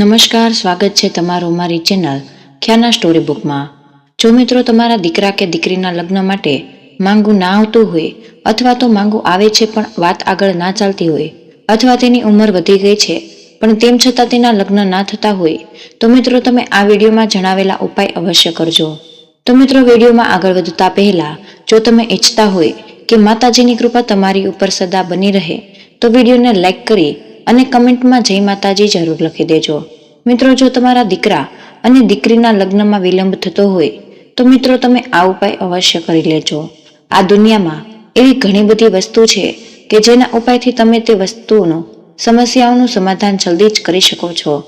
નમસ્કાર, સ્વાગત છે તમારું મારી ચેનલ ખ્યાના સ્ટોરી બુકમાં. જો મિત્રો તમારા દીકરા કે દીકરીના લગ્ન માટે માંગુ ના આવતું હોય અથવા તો માંગુ આવે છે પણ વાત આગળ ના ચાલતી હોય અથવા તેની ઉંમર વધી ગઈ છે, પણ તેમ છતાં તેના લગ્ન ના થતા હોય, તો મિત્રો તમે આ વિડીયોમાં જણાવેલા ઉપાય અવશ્ય કરજો. તો મિત્રો વિડીયોમાં આગળ વધતા પહેલા, જો તમે ઈચ્છતા હોય કે માતાજીની કૃપા તમારી ઉપર સદા બની રહે, તો વિડીયોને લાઈક કરી અને કમેન્ટમાં જય માતાજી જરૂર લખી દેજો. મિત્રો, જો તમારા દીકરા અને દીકરીના લગ્નમાં વિલંબ થતો હોય, તો મિત્રો, તમે આ ઉપાય અવશ્ય કરી લેજો. આ દુનિયામાં એવી ઘણી બધી વસ્તુ છે કે જેના ઉપાયથી તમે તે વસ્તુઓનું, સમસ્યાઓનું સમાધાન જલ્દી જ કરી શકો છો.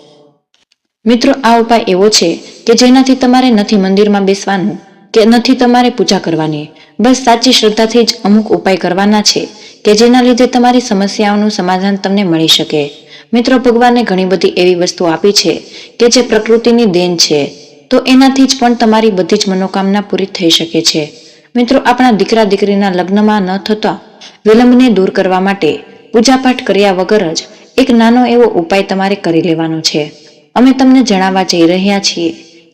મિત્રો, આ ઉપાય એવો છે કે જેનાથી તમારે નથી મંદિરમાં બેસવાનું, કે નથી તમારે પૂજા કરવાની. બસ સાચી શ્રદ્ધાથી જ અમુક ઉપાય કરવાના છે. કે જેના લીધે તમારી સમસ્યાઓનું સમાધાન તમને મળી શકે. મિત્રો, ભગવાને ઘણી બધી એવી વસ્તુ આપી છે કે જે પ્રકૃતિની દેન છે. તો એનાથી જ પણ તમારી બધી જ મનોકામના પૂરી થઈ શકે છે. મિત્રો, આપણા દીકરા દીકરીના લગ્નમાં ન થતા વિલંબને દૂર કરવા માટે પૂજાપાઠ કર્યા વગર જ એક નાનો એવો ઉપાય તમારે કરી લેવાનો છે. અમે તમને જણાવવા જઈ રહ્યા છીએ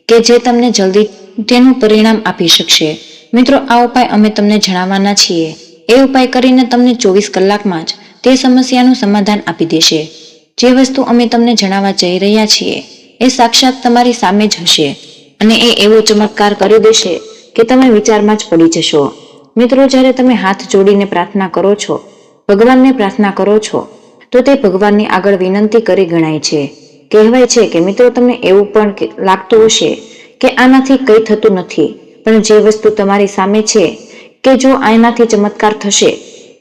કે જે તમને જલ્દી તેનું પરિણામ આપી શકશે. મિત્રો, આ ઉપાય અમે તમને જણાવવાના છીએ. એ ઉપાય કરીને તમને ચોવીસ કલાકમાં જ તે સમસ્યાનું સમાધાન આપી દેશે. જે વસ્તુ અમે તમને જણાવવા જઈ રહ્યા છીએ, એ સાક્ષાત તમારી સામે જ હશે અને એ એવો ચમત્કાર કરી દેશે કે તમે વિચારમાં જ પડી જશો. મિત્રો, જ્યારે તમે હાથ જોડીને પ્રાર્થના કરો છો, ભગવાનને પ્રાર્થના કરો છો, તો તે ભગવાનની આગળ વિનંતી કરી ગણાય છે. કહેવાય છે કે, મિત્રો, તમને એવું પણ લાગતું હશે કે આનાથી કંઈ થતું નથી, પણ જે વસ્તુ તમારી સામે છે કે જો આનાથી ચમત્કાર થશે,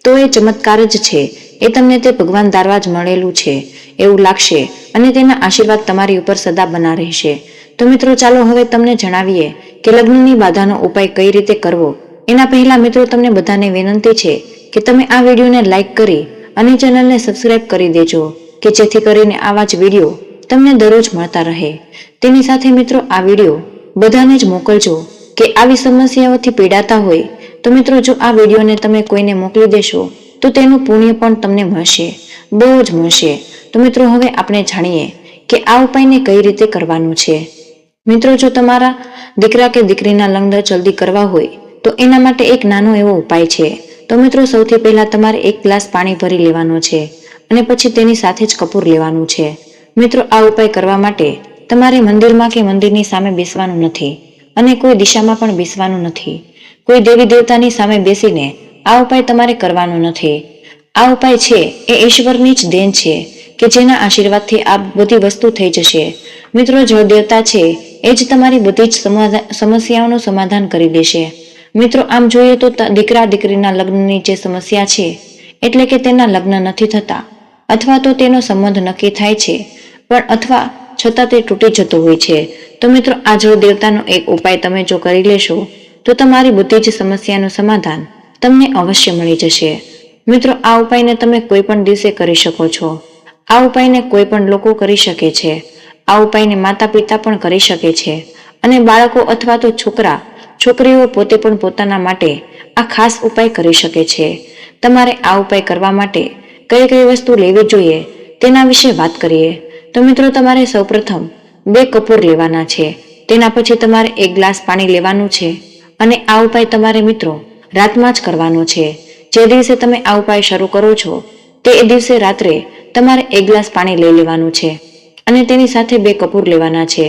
તો એ ચમત્કાર જ છે. એ તમને તે ભગવાન દારવા જ મળેલું છે. એવું લાગશે અને તેના આશીર્વાદ તમારી ઉપર સદા બના રહેશે. તો મિત્રો, ચાલો હવે તમને જણાવીએ કે લગ્નની બાધાનો ઉપાય કઈ રીતે કરવો. એના પહેલા મિત્રો, તમને બધાને વિનંતી છે કે તમે આ વિડીયોને લાઈક કરી અને ચેનલને સબસ્ક્રાઇબ કરી દેજો, કે જેથી કરીને આવા જ વીડિયો તમને દરરોજ મળતા રહે. તેની સાથે મિત્રો, આ વીડિયો બધાને જ મોકલજો કે આવી સમસ્યાઓથી પીડાતા હોય તો મિત્રો, જો આ વિડીયોને તમે કોઈને મોકલી દેશો, તો તેનું પુણ્ય પણ તમને મળશે, બહુ જ મળશે. તો મિત્રો, હવે આપણે જાણીએ કે આ ઉપાયને કઈ રીતે કરવાનું છે. મિત્રો, જો તમારા દીકરા કે દીકરીના લગ્ન જલ્દી કરવા હોય, તો એના માટે એક નાનો એવો ઉપાય છે. તો મિત્રો, સૌથી પહેલા તમારે એક ગ્લાસ પાણી ભરી લેવાનો છે અને પછી તેની સાથે જ કપૂર લેવાનું છે. મિત્રો, આ ઉપાય કરવા માટે તમારે મંદિરમાં કે મંદિરની સામે બેસવાનું નથી અને કોઈ દિશામાં પણ બેસવાનું નથી. કોઈ દેવી દેવતાની સામે બેસીને આ ઉપાય તમારે કરવાનો નથી. આ ઉપાય છે, એ ઈશ્વરની જ દેન છે, કે જેના આશીર્વાદથી આ બધી વસ્તુ થઈ જશે. મિત્રો જળ દેવતા છે, એ જ તમારી બધી જ સમસ્યાઓનું સમાધાન કરી દેશે. મિત્રો, આમ જોઈએ તો દીકરા દીકરીના લગ્નની જે સમસ્યા છે, એટલે કે તેના લગ્ન નથી થતા, અથવા તો તેનો સંબંધ નક્કી થાય છે, પણ અથવા છતાં તે તૂટી જતો હોય છે. તો મિત્રો, આ જળ દેવતાનો એક ઉપાય તમે જો કરી લેશો તો તમારી બધી જ સમસ્યાનું સમાધાન તમને અવશ્ય મળી જશે. મિત્રો, આ ઉપાયને તમે કોઈ પણ દિવસે કરી શકો છો. આ ઉપાયને કોઈ પણ લોકો કરી શકે છે. આ ઉપાયને માતા પિતા પણ કરી શકે છે. અને બાળકો અથવા તો છોકરા, છોકરીઓ પોતે પણ પોતાના માટે આ ખાસ ઉપાય કરી શકે છે. તમારે આ ઉપાય કરવા માટે કઈ કઈ વસ્તુ લેવી જોઈએ તેના વિશે વાત કરીએ. તો મિત્રો, તમારે સૌપ્રથમ બે કપૂર લેવાના છે. તેના પછી તમારે એક ગ્લાસ પાણી લેવાનું છે. અને આ ઉપાય તમારે મિત્રો રાતમાં જ કરવાનો છે. જે દિવસે તમે આ ઉપાય શરૂ કરો છો, તે દિવસે રાત્રે તમારે એક ગ્લાસ પાણી લઈ લેવાનું છે અને તેની સાથે બે કપૂર લેવાના છે.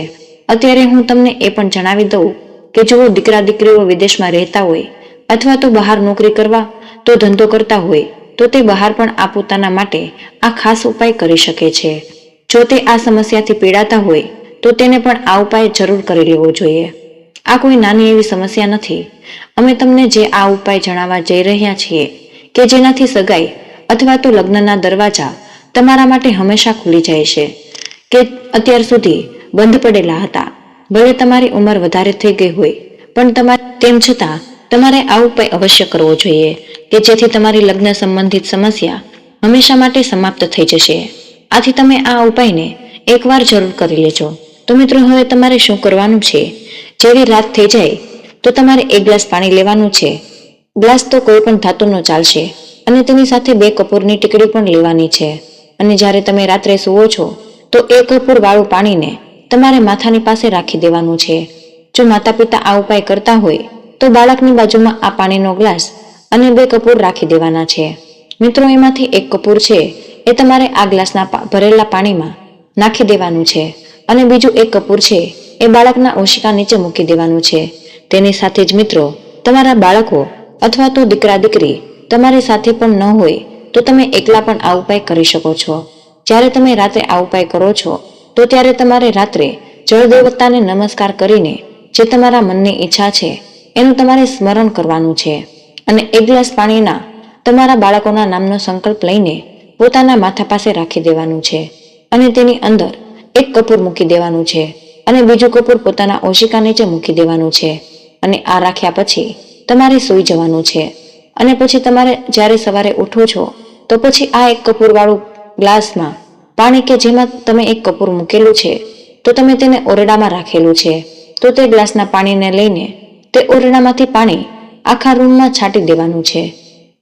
અત્યારે હું તમને એ પણ જણાવી દઉં કે જો દીકરા દીકરીઓ વિદેશમાં રહેતા હોય અથવા તો બહાર નોકરી કરવા તો ધંધો કરતા હોય, તો તે બહાર પણ આ પોતાના માટે આ ખાસ ઉપાય કરી શકે છે. જો તે આ સમસ્યાથી પીડાતા હોય, તો તેને પણ આ ઉપાય જરૂર કરી લેવો જોઈએ. આ કોઈ નાની એવી સમસ્યા નથી. અમે તમને જે આ ઉપાય જણાવવા જઈ રહ્યા છીએ, કે જેનાથી સગાઈ અથવા તો લગ્નના દરવાજા તમારા માટે હંમેશા ખુલી જાય છે, કે અત્યાર સુધી બંધ પડેલા હતા. ભલે તમારી ઉંમર વધારે થઈ ગઈ હોય, પણ તમારે તેમ છતાં તમારે આ ઉપાય અવશ્ય કરવો જોઈએ, કે જેથી તમારી લગ્ન સંબંધિત સમસ્યા હંમેશા માટે સમાપ્ત થઈ જશે. આથી તમે આ ઉપાયને એકવાર જરૂર કરી લેજો. તો મિત્રો, હવે તમારે શું કરવાનું છે? જેવી રાત થઈ જાય, તો તમારે એક ગ્લાસ પાણી લેવાનું છે. ગ્લાસ તો કોઈ પણ ધાતુનો ચાલશે અને તેની સાથે બે કપૂરની ટીકડી પણ લેવાની છે. અને જ્યારે તમે રાત્રે સૂવો છો, તો એ કપૂરવાળું પાણીને તમારે માથાની પાસે રાખી દેવાનું છે. જો માતા પિતા આ ઉપાય કરતા હોય, તો બાળકની બાજુમાં આ પાણીનો ગ્લાસ અને બે કપૂર રાખી દેવાના છે. મિત્રો, એમાંથી એક કપૂર છે, એ તમારે આ ગ્લાસના ભરેલા પાણીમાં નાખી દેવાનું છે. અને બીજું એક કપૂર છે એ બાળકના ઓશિકા નીચે મૂકી દેવાનું છે. તેની સાથે જ મિત્રો, તમારા બાળકો અથવા તો દીકરા દીકરી તમારી સાથે પણ ન હોય તો તમે એકલા પણ આ ઉપાય કરી શકો છો. જ્યારે તમે રાત્રે આ ઉપાય કરો છો, તો ત્યારે તમારે રાત્રે જળ દેવતાને નમસ્કાર કરીને જે તમારા મનની ઈચ્છા છે, એનું તમારે સ્મરણ કરવાનું છે. અને એક ગ્લાસ પાણીના તમારા બાળકોના નામનો સંકલ્પ લઈને પોતાના માથા પાસે રાખી દેવાનું છે. અને તેની અંદર એક કપૂર મૂકી દેવાનું છે. અને બીજું કપૂર પોતાના ઓશિકા નીચે મૂકી દેવાનું છે. અને આ રાખ્યા પછી તમારે સૂઈ જવાનું છે. અને પછી તમારે જ્યારે સવારે ઉઠો છો, તો પછી આ એક કપૂરવાળું ગ્લાસમાં પાણી કે જેમાં તમે એક કપૂર મૂકેલું છે, તો તમે તેને ઓરડામાં રાખેલું છે. તો તે ગ્લાસના પાણીને લઈને તે ઓરડામાંથી પાણી આખા રૂમમાં છાંટી દેવાનું છે.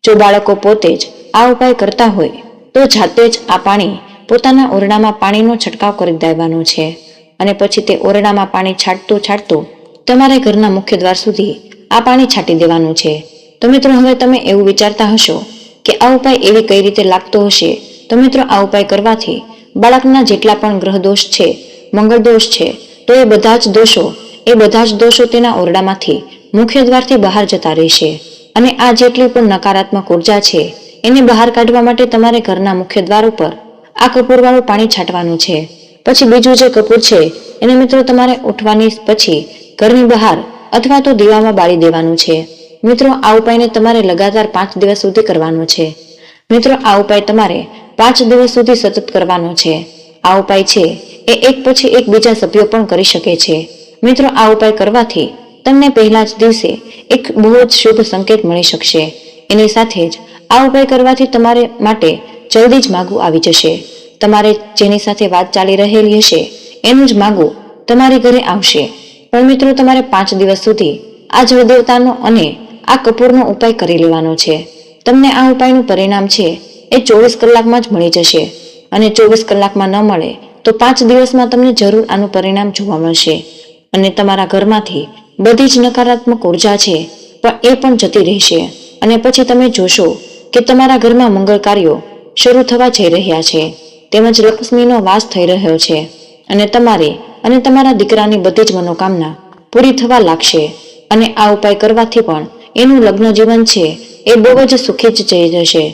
જો બાળકો પોતે જ આ ઉપાય કરતા હોય, તો જાતે જ આ પાણી પોતાના ઓરડામાં પાણીનો છંટકાવ કરી દેવાનો છે. અને પછી તે ઓરડામાં પાણી છાંટતું છાંટતું તમારે ઘરના મુખ્ય દ્વાર સુધી આ પાણી છાંટી દેવાનું છે. તો મિત્રો, હવે તમે એવું વિચારતા હશો કે આ ઉપાય એવી કઈ રીતે લાગતો હશે? તો મિત્રો, આ ઉપાય કરવાથી બાળકના જેટલા પણ ગ્રહ દોષ છે, મંગળ દોષ છે, તો એ બધા જ દોષો, એ બધા જ દોષો તેના ઓરડામાંથી મુખ્ય દ્વારથી બહાર જતા રહેશે. અને આ જેટલી પણ નકારાત્મક ઊર્જા છે, એને બહાર કાઢવા માટે તમારે ઘરના મુખ્ય દ્વાર ઉપર આ કપૂરવાળું પાણી છાંટવાનું છે. પછી બીજું જે કપૂર છે, એને મિત્રો તમારે ઉઠવાની પછી ઘરની બહાર અથવા તો દીવામાં બાળી દેવાનું છે. મિત્રો, આ ઉપાયને તમારે લગાતાર પાંચ દિવસ સુધી કરવાનો છે. મિત્રો, આ ઉપાય તમારે પાંચ દિવસ સુધી સતત કરવાનો છે. આ ઉપાય છે એ એક પછી એક બીજા સભ્યો પણ કરી શકે છે. મિત્રો, આ ઉપાય કરવાથી તમને પહેલા જ દિવસે એક બહુ જ શુભ સંકેત મળી શકશે. એની સાથે જ આ ઉપાય કરવાથી તમારે માટે જલ્દી જ માગું આવી જશે. તમારે જેની સાથે વાત ચાલી રહેલી હશે એનું જ માગો, તમારી ઘરે આવશે. પણ મિત્રો તમારે પાંચ દિવસ સુધી આ જળદેવતાનો અને આ કપૂરનો ઉપાય કરી લેવાનો છે. તમને આ ઉપાયનું પરિણામ છે, એ ચોવીસ કલાકમાં જ મળી જશે. અને ચોવીસ કલાકમાં ન મળે, તો પાંચ દિવસમાં તમને જરૂર આનું પરિણામ જોવા મળશે. અને તમારા ઘરમાંથી બધી જ નકારાત્મક ઊર્જા છે, પણ એ પણ જતી રહેશે. અને પછી તમે જોશો કે તમારા ઘરમાં મંગળ કાર્યો શરૂ થવા જઈ રહ્યા છે. તેમજ લક્ષ્મીનો વાસ થઈ રહ્યો છે. અને તમારી અને તમારા દીકરાની બધી જ મનોકામના પૂરી થવા લાગશે. અને આ ઉપાય કરવાથી પણ એનું લગ્ન જીવન છે એ બહુ જ સુખી જ જઈ જશે.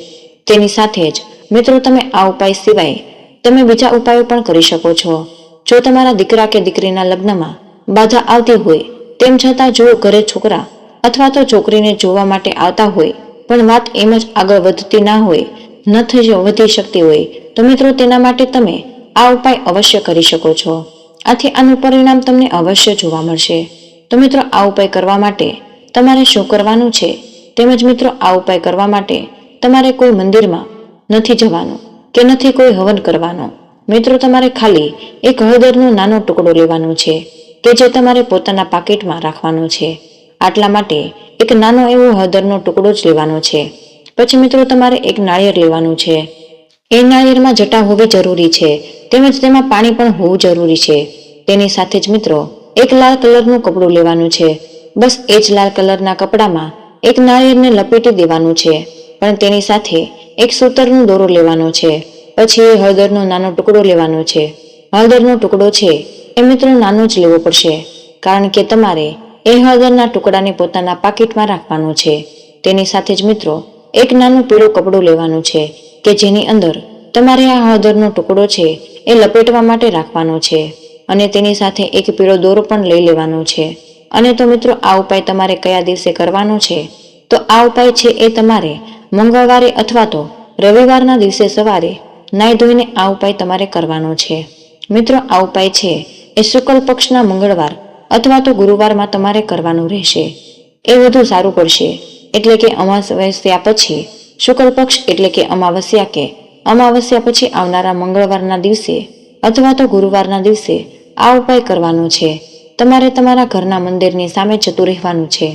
તેની સાથે જ, મિત્રો, તમે આ ઉપાય સિવાય તમે બીજા ઉપાયો પણ કરી શકો છો. જો તમારા દીકરા કે દીકરીના લગ્નમાં બાધા આવતી હોય, તેમ છતાં જો ઘરે છોકરા અથવા તો છોકરીને જોવા માટે આવતા હોય, પણ વાત એમ જ આગળ વધતી ના હોય ન થઈ વધી શકતી હોય, તો મિત્રો તેના માટે તમે આ ઉપાય અવશ્ય કરી શકો છો. આથી આનું પરિણામ તમને અવશ્ય જોવા મળશે. તો મિત્રો, આ ઉપાય કરવા માટે તમારે શું કરવાનું છે? તેમજ મિત્રો, આ ઉપાય કરવા માટે તમારે કોઈ મંદિરમાં નથી જવાનું કે નથી કોઈ હવન કરવાનો. મિત્રો, તમારે ખાલી એક હળદરનો નાનો ટુકડો લેવાનો છે કે જે તમારે પોતાના પાકીટમાં રાખવાનો છે. આટલા માટે એક નાનો એવો હળદરનો ટુકડો જ લેવાનો છે. પછી મિત્રો તમારે એક નાળિયેર લેવાનું છે. એ નાળિયેરમાં જટા હોવી જરૂરી છે, તેમજ તેમાં પાણી પણ હોવું જરૂરી છે. તેની સાથે જ મિત્રો, એક લાલ કલરનું કપડું લેવાનું છે. બસ એ જ લાલ કલરના કપડામાં એક નાળિયેરને લપેટી દેવાનું છે. પણ તેની સાથે એક સૂતરનો દોરો લેવાનો છે. પછી એ હળદરનો નાનો ટુકડો લેવાનો છે. હળદરનો ટુકડો છે એ મિત્રો નાનો જ લેવો પડશે, કારણ કે તમારે એ હળદરના ટુકડાને પોતાના પાકીટમાં રાખવાનો છે. તેની સાથે જ મિત્રો એક નાનું પીળું કપડું લેવાનું છે, કે જેની અંદર તમારે આ હળદરનો ટુકડો છે એ લપેટવા માટે રાખવાનો છે અને તેની સાથે એક પીળો દોરો પણ લઈ લેવાનો છે. અને તો મિત્રો, આ ઉપાય તમારે કયા દિવસે કરવાનો છે? તો આ ઉપાય છે એ તમારે મંગળવારે અથવા તો રવિવારના દિવસે સવારે નાઈ ધોઈને આ ઉપાય તમારે કરવાનો છે. મિત્રો, આ ઉપાય છે એ શુક્લ પક્ષના મંગળવાર અથવા તો ગુરુવારમાં તમારે કરવાનું રહેશે. એ વધુ સારું પડશે. એટલે કે અમાવસ્યા પછી શુક્લ પક્ષ એટલે કે અમાવસ્યા કે, અમાવસ્યા પછી આવનારા મંગળવારના દિવસે અથવા તો ગુરુવારના દિવસે આ ઉપાય કરવાનો છે. તમારે તમારા ઘરના મંદિરની સામે જતું રહેવાનું છે.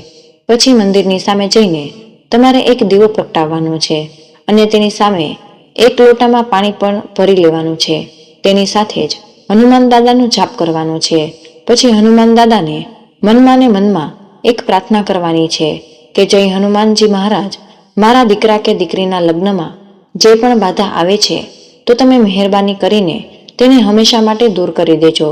પછી મંદિરની સામે જઈને તમારે એક દીવો પ્રગટાવવાનો છે અને તેની સામે એક લોટામાં પાણી પણ ભરી લેવાનું છે. તેની સાથે જ હનુમાન દાદાનું જાપ કરવાનું છે. પછી હનુમાન દાદાને મનમાં ને મનમાં એક પ્રાર્થના કરવાની છે. કે જય હનુમાનજી મહારાજ, મારા દીકરા કે દીકરીના લગ્નમાં જે પણ બાધા આવે છે, તો તમે મહેરબાની કરીને તેને હંમેશા માટે દૂર કરી દેજો.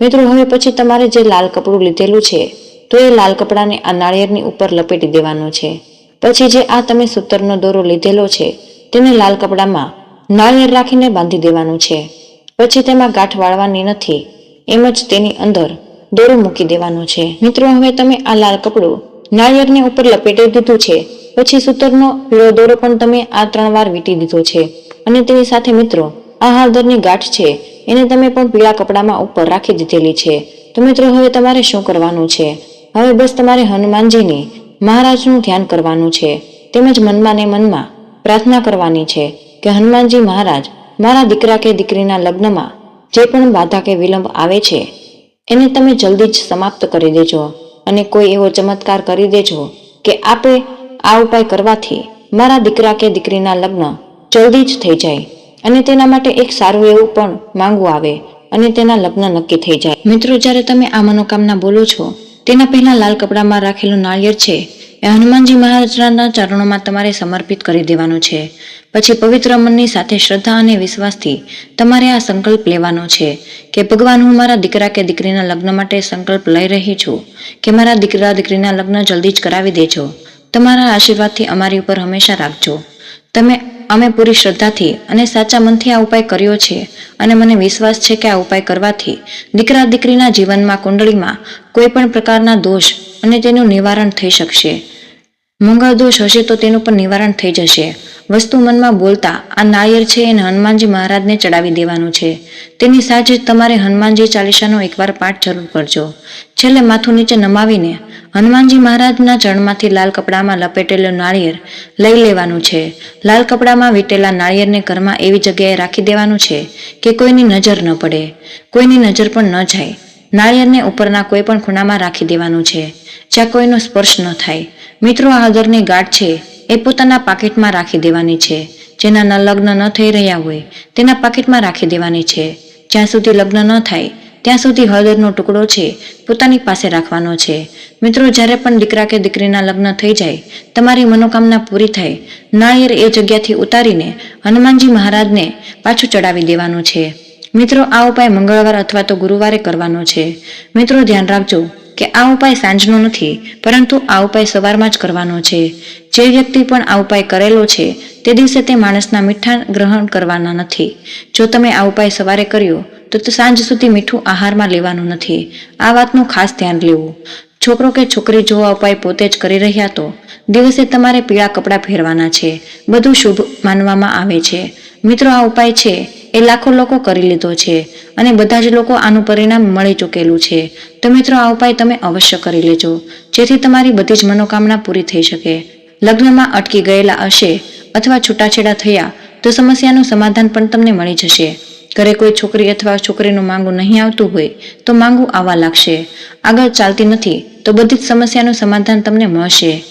મિત્રો, હવે પછી તમારે જે લાલ કપડું લીધેલું છે, તો એ લાલ કપડાને આ નાળિયેરની ઉપર લપેટી દેવાનું છે. પછી જે આ તમે સૂતરનો દોરો લીધેલો છે, તેને લાલ કપડામાં નાળિયેર રાખીને બાંધી દેવાનું છે. પછી તેમાં ગાંઠ વાળવાની નથી, એમ જ તેની અંદર દોરો મૂકી દેવાનો છે. મિત્રો, હવે તમે આ લાલ કપડું નાળિયેરની ઉપર લપેટી દીધું છે. પછી સૂતરનો પીળો દોરો પણ તમે આ ત્રણ વાર વીંટી દીધો છે. અને તેની સાથે મિત્રો, આ હાલદરની ગાંઠ છે. એને તમે પણ પીળા કપડામાં ઉપર રાખી દીધેલી છે. તો મિત્રો, હવે તમારે શું કરવાનું છે? હવે બસ તમારે હનુમાનજીની, મહારાજનું ધ્યાન કરવાનું છે. તેમજ મનમાં ને મનમાં પ્રાર્થના કરવાની છે કે હનુમાનજી મહારાજ, મારા દીકરા કે દીકરીના લગ્નમાં જે પણ બાધા કે વિલંબ આવે છે, એને તમે જલ્દી જ સમાપ્ત કરી દેજો. અને કોઈ એવો ચમત્કાર કરી દેજો કે આપે આ ઉપાય કરવાથી મારા દીકરા કે દીકરીના લગ્ન જલ્દી જ થઈ જાય અને તેના માટે એક સારું એવું પણ માંગવું આવે અને તેના લગ્ન નક્કી થઈ જાય. મિત્રો, જ્યારે તમે આ મનોકામના બોલો છો તેના પહેલા લાલ કપડામાં રાખેલું નાળિયેર છે, એ હનુમાનજી મહારાજના ચરણોમાં તમારે સમર્પિત કરી દેવાનું છે. પછી પવિત્ર મનની સાથે શ્રદ્ધા અને વિશ્વાસથી તમારે આ સંકલ્પ લેવાનો છે કે ભગવાન હું મારા દીકરા કે દીકરીના લગ્ન માટે સંકલ્પ લઈ રહી છું, કે મારા દીકરા દીકરીના લગ્ન જલ્દી જ કરાવી દેજો. તમારા આશીર્વાદથી અમારી ઉપર હંમેશા રાખજો. તમે અમે પૂરી શ્રદ્ધાથી અને સાચા મનથી આ ઉપાય કર્યો છે અને મને વિશ્વાસ છે કે આ ઉપાય કરવાથી દીકરા દીકરીના જીવનમાં કુંડળીમાં કોઈ પણ પ્રકારના દોષ અને તેનું નિવારણ થઈ શકશે. મંગળ દોષ હશે તો તેનું પણ નિવારણ થઈ જશે. વસ્તુ મનમાં બોલતા, આ નાળિયેર છે એને હનુમાનજી મહારાજને ચડાવી દેવાનું છે. તેની જ તમારે હનુમાનજી ચાલીસાનો એકવાર પાઠ જરૂર કરજો. છેલ્લે માથું નીચે નમાવીને હનુમાનજી મહારાજના ચરણમાંથી લાલ કપડામાં લપેટેલું નાળિયેર લઈ લેવાનું છે. લાલ કપડામાં વીટેલા નાળિયેરને ઘરમાં એવી જગ્યાએ રાખી દેવાનું છે કે કોઈની નજર ન પડે. કોઈની નજર પણ ન જાય. નાળિયેરને ઉપરના કોઈ પણ ખૂણામાં રાખી દેવાનું છે. જ્યાં કોઈનો સ્પર્શ ન થાય. મિત્રો, આ હળદરની ગાંઠ છે એ પોતાના પાકીટમાં રાખી દેવાની છે. જેના લગ્ન ન થઈ રહ્યા હોય, તેના પાકીટમાં રાખી દેવાની છે. જ્યાં સુધી લગ્ન ન થાય, ત્યાં સુધી હળદરનો ટુકડો છે પોતાની પાસે રાખવાનો છે. મિત્રો, જ્યારે પણ દીકરા કે દીકરીના લગ્ન થઈ જાય, તમારી મનોકામના પૂરી થાય નાળિયેર એ જગ્યાથી ઉતારીને હનુમાનજી મહારાજને પાછું ચડાવી દેવાનું છે. મિત્રો, આ ઉપાય મંગળવાર અથવા તો ગુરુવારે કરવાનો છે. મિત્રો, ધ્યાન રાખજો કે આ ઉપાય સાંજનો નથી, પરંતુ આ ઉપાય સવારમાં જ કરવાનો છે. જે વ્યક્તિ પણ આ ઉપાય કરેલો છે, તે દિવસે તે માણસના મીઠા ગ્રહણ કરવાના નથી. જો તમે આ ઉપાય સવારે કર્યો, તો તે સાંજ સુધી મીઠું આહારમાં લેવાનું નથી. આ વાતનું ખાસ ધ્યાન લેવું. છોકરો કે છોકરી જો આ ઉપાય પોતે જ કરી રહ્યા તો, દિવસે તમારે પીળા કપડાં પહેરવાના છે. બધું શુભ માનવામાં આવે છે. મિત્રો, આ ઉપાય છે. એ લાખો લોકો કરી લીધો છે અને બધા જ લોકો આનું પરિણામ મળી ચૂકેલું છે. તો મિત્રો, આ ઉપાય તમે અવશ્ય કરી લેજો, જેથી તમારી બધી જ મનોકામના પૂરી થઈ શકે. લગ્નમાં અટકી ગયેલા હશે અથવા છૂટાછેડા થયા, તો સમસ્યાનું સમાધાન પણ તમને મળી જશે. ઘરે કોઈ છોકરી અથવા છોકરીનું માંગુ નહીં આવતું હોય, તો માંગુ આવવા લાગશે. આગળ ચાલતી નથી, તો બધી જ સમસ્યાનું સમાધાન તમને મળશે.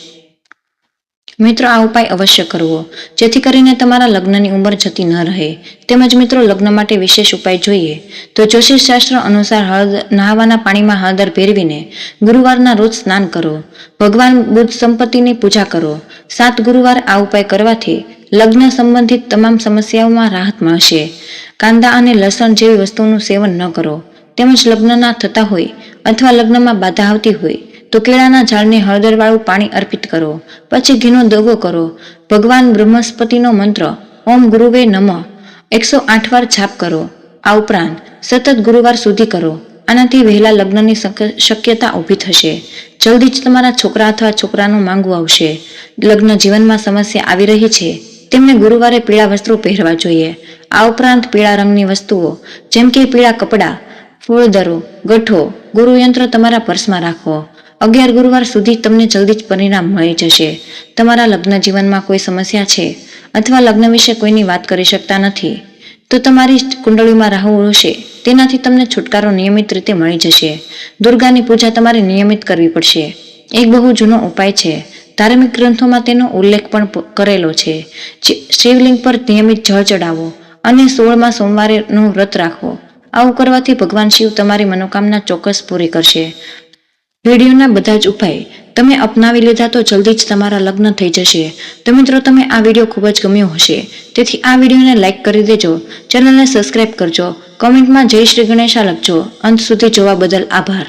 મિત્રો, આ ઉપાય અવશ્ય કરવો. જેથી કરીને તમારા લગ્નની ઉંમર જતી ન રહે. તેમજ મિત્રો, લગ્ન માટે વિશેષ ઉપાય જોઈએ. તો જ્યોતિષ શાસ્ત્ર અનુસાર હળદર નહાવાના પાણીમાં હળદર ભેરવીને ગુરુવારના રોજ સ્નાન કરો. ભગવાન બુદ્ધ સંપત્તિની પૂજા કરો. સાત ગુરુવાર આ ઉપાય કરવાથી લગ્ન સંબંધિત તમામ સમસ્યાઓમાં રાહત મળશે. કાંદા અને લસણ જેવી વસ્તુઓનું સેવન ન કરો. તેમજ લગ્ન ના થતા હોય અથવા લગ્નમાં બાધા આવતી હોય તો કેળાના ઝાડને હળદરવાળું પાણી અર્પિત કરો. પછી ઘીનો દગો કરો. ભગવાન બ્રહ્મસ્પતિનો મંત્ર, ઓમ ગુરુવે નમ. એકસો આઠ વાર છાપ કરો. આ ઉપરાંત સતત ગુરુવાર સુધી કરો. આનાથી વહેલા લગ્નની શક્યતા ઊભી થશે. જલ્દી જ તમારા છોકરા અથવા છોકરાનું માંગવું આવશે. લગ્ન જીવનમાં સમસ્યા આવી રહી છે. તેમને ગુરુવારે પીળા વસ્ત્રો પહેરવા જોઈએ. આ ઉપરાંત પીળા રંગની વસ્તુઓ, જેમ કે પીળા કપડાં ફૂળદરો ગઠ્ઠો, ગુરુયંત્ર તમારા પર્સમાં રાખો. અગિયાર ગુરુવાર સુધી તમને જલ્દી જ પરિણામ મળી જશે. તમારા લગ્ન જીવનમાં કોઈ સમસ્યા છે અથવા લગ્ન વિશે કોઈની વાત કરી શકતા નથી, તો તમારી કુંડળીમાં રાહુ હશે તેનાથી તમને છુટકારો નિયમિત રીતે મળી જશે. દુર્ગાની પૂજા તમારે નિયમિત કરવી પડશે. એક બહુ જૂનો ઉપાય છે. ધાર્મિક ગ્રંથોમાં તેનો ઉલ્લેખ પણ કરેલો છે. શિવલિંગ પર નિયમિત જળ ચડાવો અને સોળમાં સોમવારેનું વ્રત રાખો. આવું કરવાથી ભગવાન શિવ તમારી મનોકામના ચોક્કસ પૂરી કરશે. વિડીયોના બધા જ ઉપાય તમે અપનાવી લીધા તો જલ્દી જ તમારા લગ્ન થઈ જશે. તો મિત્રો, તમે આ વીડિયો ખૂબ જ ગમ્યો હશે. તેથી આ વિડીયોને લાઇક કરી દેજો. ચેનલને સબસ્ક્રાઇબ કરજો. કોમેન્ટમાં જય શ્રી ગણેશા લખજો. અંત સુધી જોવા બદલ આભાર.